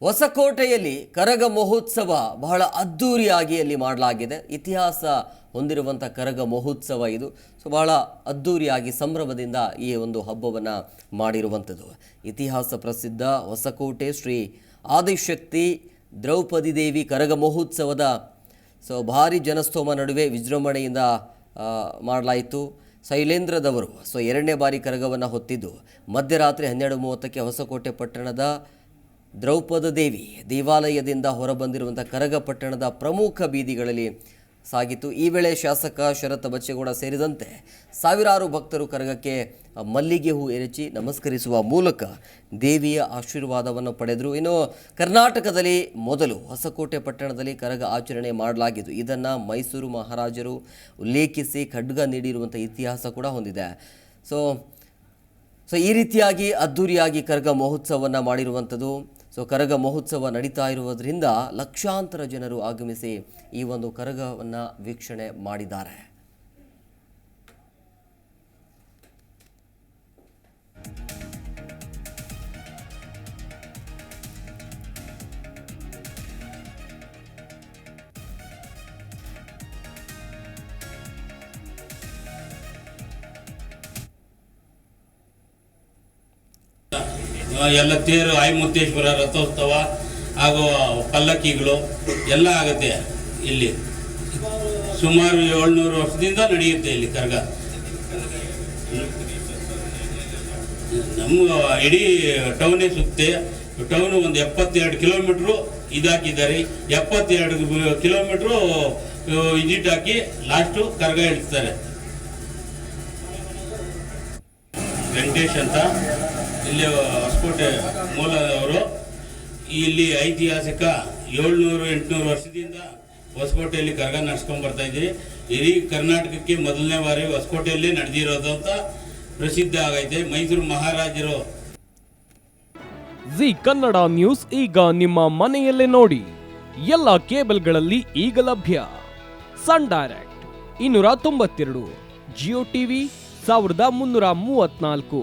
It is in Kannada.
ಹೊಸಕೋಟೆಯಲ್ಲಿ ಕರಗ ಮಹೋತ್ಸವ ಬಹಳ ಅದ್ಧೂರಿಯಾಗಿ ಅಲ್ಲಿ ಮಾಡಲಾಗಿದೆ. ಇತಿಹಾಸ ಹೊಂದಿರುವಂಥ ಕರಗ ಮಹೋತ್ಸವ ಇದು. ಸೊ, ಬಹಳ ಅದ್ಧೂರಿಯಾಗಿ ಸಂಭ್ರಮದಿಂದ ಈ ಒಂದು ಹಬ್ಬವನ್ನು ಮಾಡಿರುವಂಥದ್ದು. ಇತಿಹಾಸ ಪ್ರಸಿದ್ಧ ಹೊಸಕೋಟೆ ಶ್ರೀ ಆದಿಶಕ್ತಿ ದ್ರೌಪದಿ ದೇವಿ ಕರಗ ಮಹೋತ್ಸವದ, ಸೊ, ಭಾರಿ ಜನಸ್ತೋಮ ನಡುವೆ ವಿಜೃಂಭಣೆಯಿಂದ ಮಾಡಲಾಯಿತು. ಶೈಲೇಂದ್ರದವರು, ಸೊ, ಎರಡನೇ ಬಾರಿ ಕರಗವನ್ನು ಹೊತ್ತಿದ್ದು. ಮಧ್ಯರಾತ್ರಿ ಹನ್ನೆರಡು ಮೂವತ್ತಕ್ಕೆ ಹೊಸಕೋಟೆ ಪಟ್ಟಣದ ದ್ರೌಪದ ದೇವಿ ದೇವಾಲಯದಿಂದ ಹೊರಬಂದಿರುವಂಥ ಕರಗ ಪಟ್ಟಣದ ಪ್ರಮುಖ ಬೀದಿಗಳಲ್ಲಿ ಸಾಗಿತು ಈ ವೇಳೆ ಶಾಸಕ ಶರತ್ ಬಚ್ಚೇಗೌಡ ಸೇರಿದಂತೆ ಸಾವಿರಾರು ಭಕ್ತರು ಕರಗಕ್ಕೆ ಮಲ್ಲಿಗೆ ಹೂ ಎರಚಿ ನಮಸ್ಕರಿಸುವ ಮೂಲಕ ದೇವಿಯ ಆಶೀರ್ವಾದವನ್ನು ಪಡೆದರು. ಇನ್ನು ಕರ್ನಾಟಕದಲ್ಲಿ ಮೊದಲು ಹೊಸಕೋಟೆ ಪಟ್ಟಣದಲ್ಲಿ ಕರಗ ಆಚರಣೆ ಮಾಡಲಾಗಿದ್ದು, ಇದನ್ನು ಮೈಸೂರು ಮಹಾರಾಜರು ಉಲ್ಲೇಖಿಸಿ ಖಡ್ಗ ನೀಡಿರುವಂಥ ಇತಿಹಾಸ ಕೂಡ ಹೊಂದಿದೆ. ಸೊ ಸೊ ಈ ರೀತಿಯಾಗಿ ಅದ್ಧೂರಿಯಾಗಿ ಕರಗ ಮಹೋತ್ಸವವನ್ನು ಮಾಡಿರುವಂಥದ್ದು ಸೊ ಕರಗ ಮಹೋತ್ಸವ ನಡೀತಾ ಇರುವುದರಿಂದ ಲಕ್ಷಾಂತರ ಜನರು ಆಗಮಿಸಿ ಈ ಒಂದು ಕರಗವನ್ನು ವೀಕ್ಷಣೆ ಮಾಡಿದ್ದಾರೆ. ಎಲ್ಲ ತೇರು ಐಮುತ್ತೇಶ್ವರ ರಥೋತ್ಸವ ಹಾಗೂ ಪಲ್ಲಕ್ಕಿಗಳು ಎಲ್ಲ ಆಗುತ್ತೆ ಇಲ್ಲಿ. ಸುಮಾರು ಏಳ್ನೂರು ವರ್ಷದಿಂದ ನಡೆಯುತ್ತೆ ಇಲ್ಲಿ ಕರ್ಗ. ನಮ್ಮ ಇಡೀ ಟೌನೇ ಸುತ್ತೆ. ಟೌನ್ ಒಂದು ಎಪ್ಪತ್ತೆರಡು ಕಿಲೋಮೀಟ್ರು ಇದಾಕಿದ್ದಾರೆ. ಎಪ್ಪತ್ತೆರಡು ಕಿಲೋಮೀಟ್ರು ವಿಜಿಟ್ ಹಾಕಿ ಲಾಸ್ಟು ಕರ್ಗ ಇಳಿಸ್ತಾರೆ. ವೆಂಕಟೇಶ್ ಅಂತ. ಇಲ್ಲಿ ಹೊಸಕೋಟೆ ಮೂಲದವರು. ಇಲ್ಲಿ ಐತಿಹಾಸಿಕ ಏಳ್ನೂರು, ಎಂಟುನೂರು ವರ್ಷದಿಂದ ಹೊಸಕೋಟೆಯಲ್ಲಿ ಕರಗ ನಡ್ಸ್ಕೊಂಡ್ ಬರ್ತಾ ಇದ್ದೀವಿ. ಇಡೀ ಕರ್ನಾಟಕಕ್ಕೆ ಮೊದಲನೇ ಬಾರಿ ಹೊಸಕೋಟೆಯಲ್ಲೇ ನಡೆದಿರೋದು ಅಂತ ಪ್ರಸಿದ್ಧ ಆಗೈತೆ. ಮೈಸೂರು ಮಹಾರಾಜರು. ಜಿ ಕನ್ನಡ ನ್ಯೂಸ್ ಈಗ ನಿಮ್ಮ ಮನೆಯಲ್ಲೇ ನೋಡಿ. ಎಲ್ಲ ಕೇಬಲ್ಗಳಲ್ಲಿ ಈಗ ಲಭ್ಯ. ಸನ್ ಡೈರೆಕ್ಟ್ ಇನ್ನೂರ ತೊಂಬತ್ತೆರಡು, ಜಿಯೋ ಟಿವಿ ಸಾವಿರದ ಮುನ್ನೂರ ಮೂವತ್ನಾಲ್ಕು